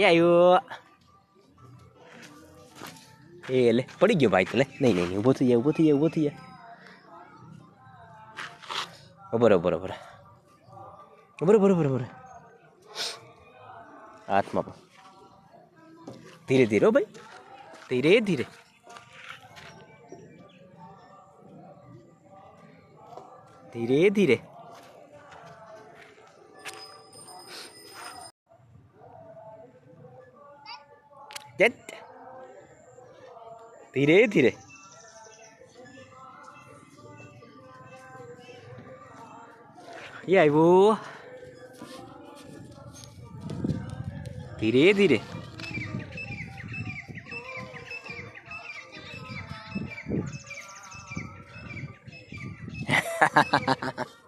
આવ્યો એ લે પડી ગયો ભાઈ તો લે નહીં નહીં ઊભો થઈ જાય ઊભો થઈ જાય ઊભો થઈ જાય બરોબર બરોબર બરોબર બરોબર બરોબર હાથમાં પણ ધીરે ધીરે ભાઈ ધીરે ધીરે ધીરે ધીરે डेट धीरे धीरे। ये आई वो। धीरे धीरे। ha ha ha ha ha